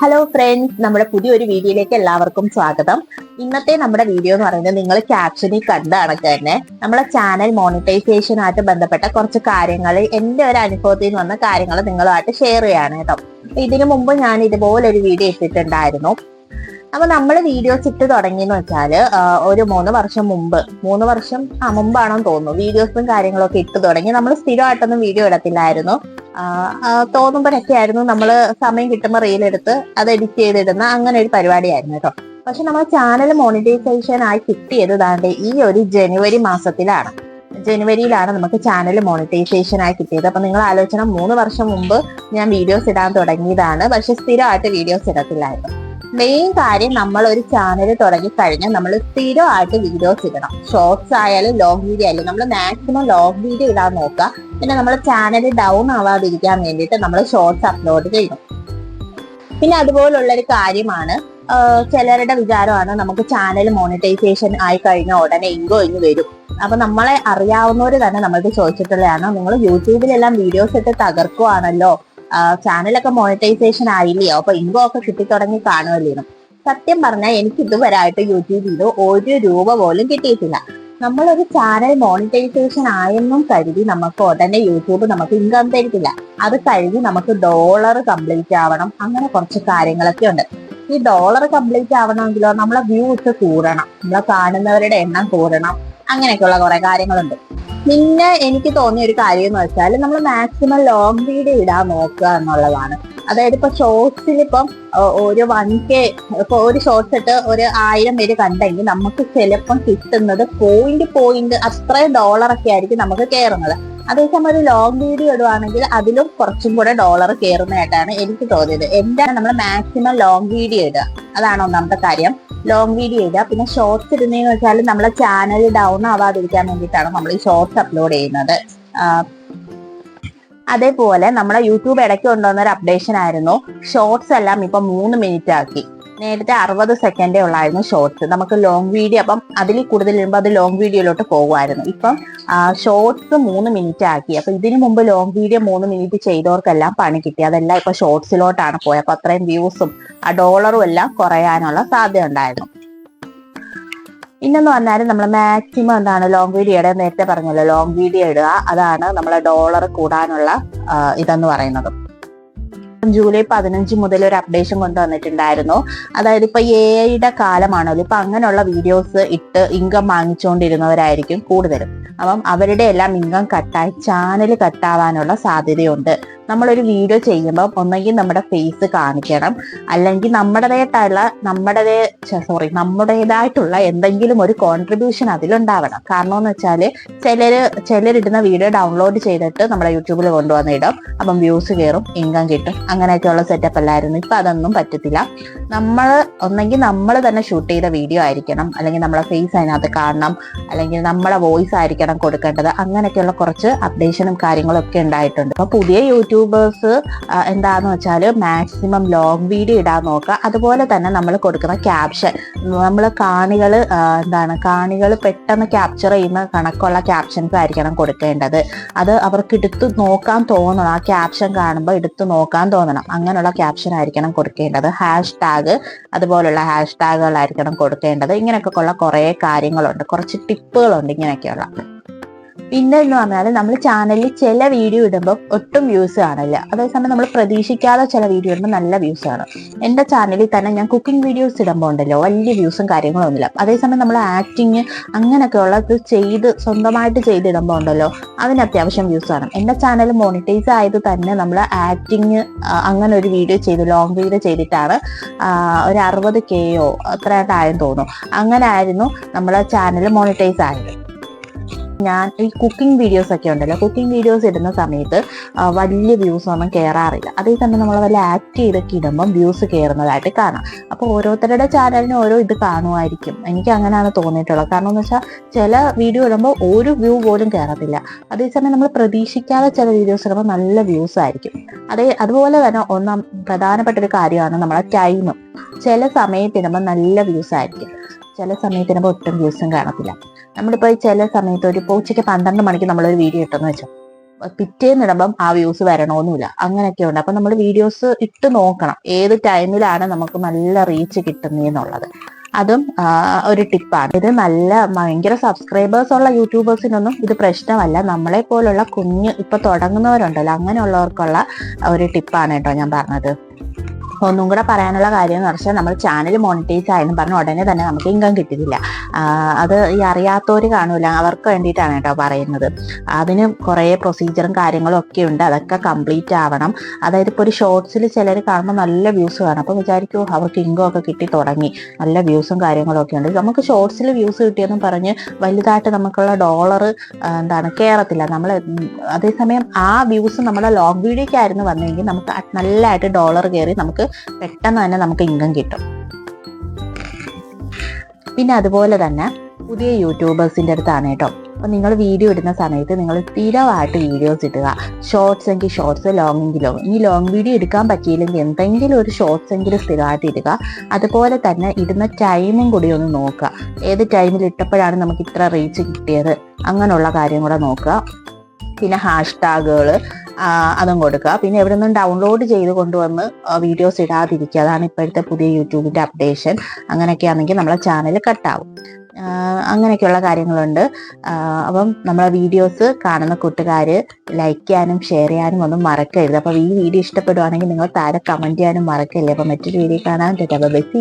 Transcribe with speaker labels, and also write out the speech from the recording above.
Speaker 1: Hello friends നമ്മുടെ പുതിയൊരു വീഡിയോയിലേക്ക് എല്ലാവർക്കും സ്വാഗതം. ഇന്നത്തെ നമ്മുടെ വീഡിയോ എന്ന് പറയുന്നത് നിങ്ങൾ ക്യാപ്ഷനിൽ കണ്ട കണക്ക് തന്നെ. നമ്മുടെ ചാനൽ മോണിറ്റൈസേഷനായിട്ട് ബന്ധപ്പെട്ട കുറച്ച് കാര്യങ്ങൾ എന്റെ ഒരു അനുഭവത്തിൽ നിന്ന് വന്ന കാര്യങ്ങൾ നിങ്ങളുമായിട്ട് ഷെയർ ചെയ്യാണ് കേട്ടോ. ഇതിനു മുമ്പ് ഞാൻ ഇതുപോലെ ഒരു വീഡിയോ ഇട്ടിട്ടുണ്ടായിരുന്നു. അപ്പൊ നമ്മൾ വീഡിയോസ് ഇട്ട് തുടങ്ങിയെന്ന് വെച്ചാൽ ഒരു മൂന്ന് വർഷം മുമ്പ് മൂന്ന് വർഷം ആ മുമ്പാണെന്ന് തോന്നുന്നു. വീഡിയോസും കാര്യങ്ങളൊക്കെ ഇട്ട് തുടങ്ങി. നമ്മൾ സ്ഥിരമായിട്ടൊന്നും വീഡിയോ ഇടത്തില്ലായിരുന്നു. തോന്നുമ്പോഴൊക്കെ ആയിരുന്നു നമ്മൾ സമയം കിട്ടുമ്പോൾ റീലെടുത്ത് അത് എഡിറ്റ് ചെയ്തിടുന്ന അങ്ങനെ ഒരു പരിപാടിയായിരുന്നു കേട്ടോ. പക്ഷെ നമ്മൾ ചാനൽ മോണിറ്റൈസേഷൻ ആയി കിട്ടിയത് ദാണ്ട് ഈ ഒരു ജനുവരി മാസത്തിലാണ്. ജനുവരിയിലാണ് നമുക്ക് ചാനൽ മോണിറ്റൈസേഷൻ ആയി കിട്ടിയത്. അപ്പൊ നിങ്ങൾ ആലോചന മൂന്ന് വർഷം മുമ്പ് ഞാൻ വീഡിയോസ് ഇടാൻ തുടങ്ങിയതാണ്. പക്ഷെ സ്ഥിരമായിട്ട് വീഡിയോസ് ഇടത്തില്ലായിരുന്നു. മെയിൻ കാര്യം നമ്മൾ ഒരു ചാനൽ തുടങ്ങി കഴിഞ്ഞാൽ നമ്മൾ സ്ഥിരമായിട്ട് വീഡിയോസ് ഇടണം. ഷോർട്സ് ആയാലും ലോങ് വീഡിയോ ആയാലും നമ്മൾ മാക്സിമം ലോങ് വീഡിയോ ഇടാൻ നോക്കുക. പിന്നെ നമ്മൾ ചാനൽ ഡൗൺ ആവാതിരിക്കാൻ വേണ്ടിയിട്ട് നമ്മൾ ഷോർട്സ് അപ്ലോഡ് ചെയ്യണം. പിന്നെ അതുപോലുള്ള ഒരു കാര്യമാണ് ചിലരുടെ വിചാരമാണ് നമുക്ക് ചാനൽ മോണിറ്റൈസേഷൻ ആയി കഴിഞ്ഞ ഉടനെ ഇങ്കോ ഇങ്ങ് വരും. അപ്പൊ നമ്മളെ അറിയാവുന്നവർ തന്നെ നമ്മൾക്ക് ചോദിച്ചിട്ടുള്ളതാണ് നിങ്ങൾ യൂട്യൂബിലെല്ലാം വീഡിയോസ് ഇട്ട് തകർക്കുവാണല്ലോ. ചാനലൊക്കെ മോണിറ്റൈസേഷൻ ആയില്ലേ? അപ്പൊ ഇങ്കോ ഒക്കെ കിട്ടിത്തുടങ്ങി കാണുമല്ലോ സത്യം പറഞ്ഞാൽ എനിക്ക് ഇതുവരെ ആയിട്ട് യൂട്യൂബിൽ ഒരു രൂപ പോലും കിട്ടിയിട്ടില്ല. നമ്മളൊരു ചാനൽ മോണിറ്റൈസേഷൻ ആയെന്നും കരുതി നമുക്ക് ഉടനെ യൂട്യൂബ് നമുക്ക് ഇൻകം തരത്തില്ല അത് കഴിഞ്ഞ് നമുക്ക് ഡോളർ കംപ്ലീറ്റ് ആവണം. അങ്ങനെ കുറച്ച് കാര്യങ്ങളൊക്കെ ഉണ്ട്. ഈ ഡോളർ കംപ്ലീറ്റ് ആവണമെങ്കിലോ നമ്മളെ വ്യൂസ് കൂടണം. നമ്മളെ കാണുന്നവരുടെ എണ്ണം കൂടണം. അങ്ങനെയൊക്കെയുള്ള കുറെ കാര്യങ്ങളുണ്ട്. പിന്നെ എനിക്ക് തോന്നിയ ഒരു കാര്യം എന്ന് വെച്ചാൽ നമ്മൾ മാക്സിമം ലോങ് വീഡിയോ ഇടാൻ നോക്കുക എന്നുള്ളതാണ്. അതായത് ഇപ്പൊ ഷോർട്സിൽ ഇപ്പം ഒരു വൺ കെ ഇപ്പൊ ഒരു ഷോർട്സ് ഇട്ട് ഒരു ആയിരം പേര് കണ്ടെങ്കിൽ നമുക്ക് ചിലപ്പം കിട്ടുന്നത് പോയിന്റ് പോയിന്റ് അത്രയും ഡോളർ ഒക്കെ ആയിരിക്കും നമുക്ക് കയറുന്നത്. അതേസമയം ഒരു ലോങ് വീഡിയോ ഇടുവാണെങ്കിൽ അതിലും കുറച്ചും കൂടെ ഡോളർ കയറുന്നതായിട്ടാണ് എനിക്ക് തോന്നിയത്. എന്താണ് നമ്മൾ മാക്സിമം ലോങ് വീഡിയോ ഇടുക? അതാണ് ഒന്നാമത്തെ കാര്യം. ലോങ് വീഡിയോ ഇടുക. പിന്നെ ഷോർട്സ് ഇടുന്നതെന്ന് വെച്ചാൽ നമ്മളെ ചാനൽ ഡൗൺ ആവാതിരിക്കാൻ വേണ്ടിയിട്ടാണ് നമ്മൾ ഈ ഷോർട്സ് അപ്ലോഡ് ചെയ്യുന്നത്. അതേപോലെ നമ്മളെ യൂട്യൂബ് ഇടയ്ക്ക് കൊണ്ടുവന്ന ഒരു അപ്ഡേഷൻ ആയിരുന്നു. ഷോർട്സ് എല്ലാം ഇപ്പൊ മൂന്ന് മിനിറ്റ് ആക്കി. നേരത്തെ അറുപത് സെക്കൻഡേ ഉള്ളായിരുന്നു ഷോർട്സ് നമുക്ക് ലോങ് വീഡിയോ അപ്പം അതിൽ കൂടുതൽ വരുമ്പോൾ അത് ലോങ് വീഡിയോയിലോട്ട് പോകുമായിരുന്നു ഇപ്പം ഷോർട്സ് മൂന്ന് മിനിറ്റ് ആക്കി. അപ്പൊ ഇതിനു മുമ്പ് ലോങ് വീഡിയോ മൂന്ന് മിനിറ്റ് ചെയ്തവർക്കെല്ലാം പണി കിട്ടി. അതെല്ലാം ഇപ്പൊ ഷോർട്സിലോട്ടാണ് പോയത് അപ്പൊ അത്രയും വ്യൂസും ആ ഡോളറും എല്ലാം കുറയാനുള്ള സാധ്യത ഉണ്ടായിരുന്നു. പിന്നെന്ന് പറഞ്ഞാൽ നമ്മൾ മാക്സിമം എന്താണ് ലോങ് വീഡിയോ ഇടുക? നേരത്തെ പറഞ്ഞല്ലോ ലോങ് വീഡിയോ ഇടുക. അതാണ് നമ്മളെ ഡോളർ കൂടാനുള്ള ഇതെന്ന് പറയുന്നത്. ജൂലൈ പതിനഞ്ച് മുതൽ ഒരു അപ്ഡേഷൻ കൊണ്ടുവന്നിട്ടുണ്ടായിരുന്നു. അതായത് ഇപ്പൊ എ ഐയുടെ കാലമാണല്ലോ. ഇപ്പൊ അങ്ങനെയുള്ള വീഡിയോസ് ഇട്ട് ഇൻകം വാങ്ങിച്ചുകൊണ്ടിരുന്നവരായിരിക്കും കൂടുതലും. അപ്പം അവരുടെ എല്ലാം ഇൻകം കട്ടായി ചാനൽ കട്ടാവാനുള്ള സാധ്യതയുണ്ട്. നമ്മളൊരു വീഡിയോ ചെയ്യുമ്പോൾ ഒന്നെങ്കിൽ നമ്മുടെ ഫേസ് കാണിക്കണം. അല്ലെങ്കിൽ നമ്മുടേതായിട്ടുള്ള നമ്മുടേതേ സോറി നമ്മുടേതായിട്ടുള്ള എന്തെങ്കിലും ഒരു കോൺട്രിബ്യൂഷൻ അതിലുണ്ടാവണം. കാരണം എന്ന് വെച്ചാൽ ചിലർ ചിലരിടുന്ന വീഡിയോ ഡൗൺലോഡ് ചെയ്തിട്ട് നമ്മുടെ യൂട്യൂബിൽ കൊണ്ടുവന്നിടും അപ്പം വ്യൂസ് കയറും ഇൻകം കിട്ടും. അങ്ങനെയൊക്കെയുള്ള സെറ്റപ്പ് അല്ലായിരുന്നു. ഇപ്പം അതൊന്നും പറ്റത്തില്ല. നമ്മൾ ഒന്നെങ്കിൽ നമ്മൾ തന്നെ ഷൂട്ട് ചെയ്ത വീഡിയോ ആയിരിക്കണം. അല്ലെങ്കിൽ നമ്മളെ ഫേസ് അതിനകത്ത് കാണണം. അല്ലെങ്കിൽ നമ്മളെ വോയിസ് ആയിരിക്കണം കൊടുക്കേണ്ടത്. അങ്ങനെയൊക്കെയുള്ള കുറച്ച് അപ്ഡേഷനും കാര്യങ്ങളും ഒക്കെ ഉണ്ടായിട്ടുണ്ട്. അപ്പോൾ പുതിയ യൂട്യൂബേഴ്സ് എന്താന്ന് വെച്ചാൽ മാക്സിമം ലോങ് വീഡിയോ ഇടാൻ നോക്കുക. അതുപോലെ തന്നെ നമ്മൾ കൊടുക്കുന്ന ക്യാപ്ഷൻ നമ്മൾ കാണികൾ എന്താണ് കാണികൾ പെട്ടെന്ന് ക്യാപ്ചർ ചെയ്യുന്ന കണക്കുള്ള ക്യാപ്ഷൻസ് ആയിരിക്കണം കൊടുക്കേണ്ടത്. അത് അവർക്ക് എടുത്ത് നോക്കാൻ തോന്നണം. ആ ക്യാപ്ഷൻ കാണുമ്പോൾ എടുത്ത് നോക്കാൻ തോന്നണം. അങ്ങനെയുള്ള ക്യാപ്ഷൻ ആയിരിക്കണം കൊടുക്കേണ്ടത്. ഹാഷ് ടാഗ് അതുപോലുള്ള ഹാഷ് ടാഗുകളായിരിക്കണം കൊടുക്കേണ്ടത്. ഇങ്ങനെയൊക്കെ ഉള്ള കുറേ കാര്യങ്ങളുണ്ട്. കുറച്ച് ടിപ്പുകളുണ്ട് ഇങ്ങനെയൊക്കെയുള്ള. പിന്നെ എന്ന് പറഞ്ഞാൽ നമ്മൾ ചാനലിൽ ചില വീഡിയോ ഇടുമ്പോൾ ഒട്ടും വ്യൂസ് കാണില്ല. അതേസമയം നമ്മൾ പ്രതീക്ഷിക്കാതെ ചില വീഡിയോ ഇടുമ്പോൾ നല്ല വ്യൂസ് ആണ് എന്റെ ചാനലിൽ തന്നെ ഞാൻ കുക്കിംഗ് വീഡിയോസ് ഇടുമ്പോൾ ഉണ്ടല്ലോ വലിയ വ്യൂസും കാര്യങ്ങളും ഒന്നുമില്ല. അതേസമയം നമ്മൾ ആക്ടിങ് അങ്ങനെയൊക്കെ ഉള്ളത് ചെയ്ത് സ്വന്തമായിട്ട് ചെയ്തിടുമ്പോൾ ഉണ്ടല്ലോ അതിന് അത്യാവശ്യം വ്യൂസ് ആണ് എന്റെ ചാനൽ മോണിറ്റൈസ് ആയത് തന്നെ നമ്മൾ ആക്ടിങ് അങ്ങനെ ഒരു വീഡിയോ ചെയ്ത് ലോങ് വീഡിയോ ചെയ്തിട്ടാണ് ഒരു അറുപത് കെയോ അത്രയായിട്ടായെന്ന് തോന്നുന്നു. അങ്ങനെ ആയിരുന്നു നമ്മളെ ചാനൽ മോണിറ്റൈസ് ആയത്. ഞാൻ ഈ കുക്കിംഗ് വീഡിയോസ് ഒക്കെ ഉണ്ടല്ലോ കുക്കിംഗ് വീഡിയോസ് ഇടുന്ന സമയത്ത് വലിയ വ്യൂസ് ഒന്നും കയറാറില്ല അതേ തന്നെ നമ്മൾ വല്ല ആക്ട് ചെയ്തൊക്കെ ഇടുമ്പം വ്യൂസ് കയറുന്നതായിട്ട് കാണാം. അപ്പോൾ ഓരോരുത്തരുടെ ചാനലിന് ഓരോ ഇത് കാണുമായിരിക്കും. എനിക്ക് അങ്ങനെയാണ് തോന്നിയിട്ടുള്ളത്. കാരണം എന്ന് വെച്ചാൽ ചില വീഡിയോ ഇടുമ്പോൾ ഒരു വ്യൂ പോലും കയറത്തില്ല അതേസമയം നമ്മൾ പ്രതീക്ഷിക്കാതെ ചില വീഡിയോസ് ഇടുമ്പോൾ നല്ല വ്യൂസ് ആയിരിക്കും. അതേ അതുപോലെ തന്നെ ഒന്നാം പ്രധാനപ്പെട്ട ഒരു കാര്യമാണ് നമ്മളെ ടൈം ചില സമയത്തിടുമ്പോൾ നല്ല വ്യൂസ് ആയിരിക്കും. ചില സമയത്തിടുമ്പോൾ ഒട്ടും വ്യൂസും കാണത്തില്ല. നമ്മളിപ്പോൾ ചില സമയത്ത് ഒരു ഉച്ചയ്ക്ക് പന്ത്രണ്ട് മണിക്ക് നമ്മളൊരു വീഡിയോ ഇട്ടെന്ന് വെച്ചോ. പിറ്റേന്നിടുമ്പം ആ വ്യൂസ് വരണമെന്നില്ല അങ്ങനെയൊക്കെ ഉണ്ട് അപ്പൊ നമ്മൾ വീഡിയോസ് ഇട്ട് നോക്കണം. ഏത് ടൈമിലാണ് നമുക്ക് നല്ല റീച്ച് കിട്ടുന്നതെന്നുള്ളത് അതും ഒരു ടിപ്പാണ്. ഇത് നല്ല ഭയങ്കര സബ്സ്ക്രൈബേഴ്സ് ഉള്ള യൂട്യൂബേഴ്സിനൊന്നും ഇത് പ്രശ്നമല്ല. നമ്മളെ പോലുള്ള കുഞ്ഞ് ഇപ്പൊ തുടങ്ങുന്നവരുണ്ടല്ലോ. അങ്ങനെയുള്ളവർക്കുള്ള ഒരു ടിപ്പാണ് കേട്ടോ ഞാൻ പറഞ്ഞത്. ഒന്നും കൂടെ പറയാനുള്ള കാര്യം എന്ന് വെച്ചാൽ നമ്മൾ ചാനൽ മോണിറ്റൈസ് ആയെന്ന് പറഞ്ഞ ഉടനെ തന്നെ നമുക്ക് ഇൻകം കിട്ടുന്നില്ല. അത് ഈ അറിയാത്തവർ കാണൂല. അവർക്ക് വേണ്ടിയിട്ടാണ് കേട്ടോ പറയുന്നത്. അതിന് കുറേ പ്രൊസീജിയറും കാര്യങ്ങളും ഒക്കെ ഉണ്ട്. അതൊക്കെ കംപ്ലീറ്റ് ആവണം. അതായത് ഇപ്പോൾ ഒരു ഷോർട്സിൽ ചിലർ കാണുമ്പോൾ നല്ല വ്യൂസ് കാണും. അപ്പോൾ വിചാരിക്കൂ അവർക്ക് ഇൻകം ഒക്കെ കിട്ടി തുടങ്ങി. നല്ല വ്യൂസും കാര്യങ്ങളും ഒക്കെ ഉണ്ട്. നമുക്ക് ഷോർട്സിൽ വ്യൂസ് കിട്ടിയെന്ന് പറഞ്ഞ് വലുതായിട്ട് നമുക്കുള്ള ഡോളർ എന്താണ് കയറത്തില്ല നമ്മൾ അതേസമയം ആ വ്യൂസ് നമ്മുടെ ലോങ് വീഡിയോക്കായിരുന്നു വന്നെങ്കിൽ നമുക്ക് നല്ലതായിട്ട് ഡോളർ കയറി നമുക്ക് പെട്ടെന്ന് തന്നെ നമുക്ക് ഇൻകം കിട്ടും. പിന്നെ അതുപോലെ തന്നെ പുതിയ യൂട്യൂബേഴ്സിന്റെ അടുത്താണ് കേട്ടോ. അപ്പം നിങ്ങൾ വീഡിയോ ഇടുന്ന സമയത്ത് നിങ്ങൾ സ്ഥിരമായിട്ട് വീഡിയോസ് ഇടുക. ഷോർട്സ് എങ്കിൽ ഷോർട്സ് ലോങ് എങ്കിൽ ലോങ് ഇനി ലോങ് വീഡിയോ എടുക്കാൻ പറ്റിയില്ലെങ്കിൽ എന്തെങ്കിലും ഒരു ഷോർട്സ് എങ്കിലും സ്ഥിരമായിട്ട് ഇടുക. അതുപോലെ തന്നെ ഇടുന്ന ടൈമും കൂടി ഒന്ന് നോക്കുക. ഏത് ടൈമിൽ ഇട്ടപ്പോഴാണ് നമുക്ക് ഇത്ര റീച്ച് കിട്ടിയത്? അങ്ങനെയുള്ള കാര്യം കൂടെ നോക്കുക. പിന്നെ ഹാഷ് ടാഗുകൾ അതും കൊടുക്കുക. പിന്നെ എവിടെ നിന്നും ഡൗൺലോഡ് ചെയ്ത് കൊണ്ടുവന്ന് വീഡിയോസ് ഇടാതിരിക്കുക. അതാണ് ഇപ്പോഴത്തെ പുതിയ യൂട്യൂബിന്റെ അപ്ഡേഷൻ അങ്ങനെയൊക്കെ ആണെങ്കിൽ നമ്മളെ ചാനൽ കട്ടാവും അങ്ങനെയൊക്കെയുള്ള കാര്യങ്ങളുണ്ട്. അപ്പം നമ്മളെ വീഡിയോസ് കാണുന്ന കൂട്ടുകാർ ലൈക്ക് ചെയ്യാനും ഷെയർ ചെയ്യാനും ഒന്നും മറക്കരുത്. അപ്പോൾ ഈ വീഡിയോ ഇഷ്ടപ്പെടുവാണെങ്കിൽ നിങ്ങൾ താഴെ കമന്റ് ചെയ്യാനും മറക്കല്ലേ. അപ്പോൾ മറ്റൊരു വീഡിയോ കാണാൻ ബൈ ബസ്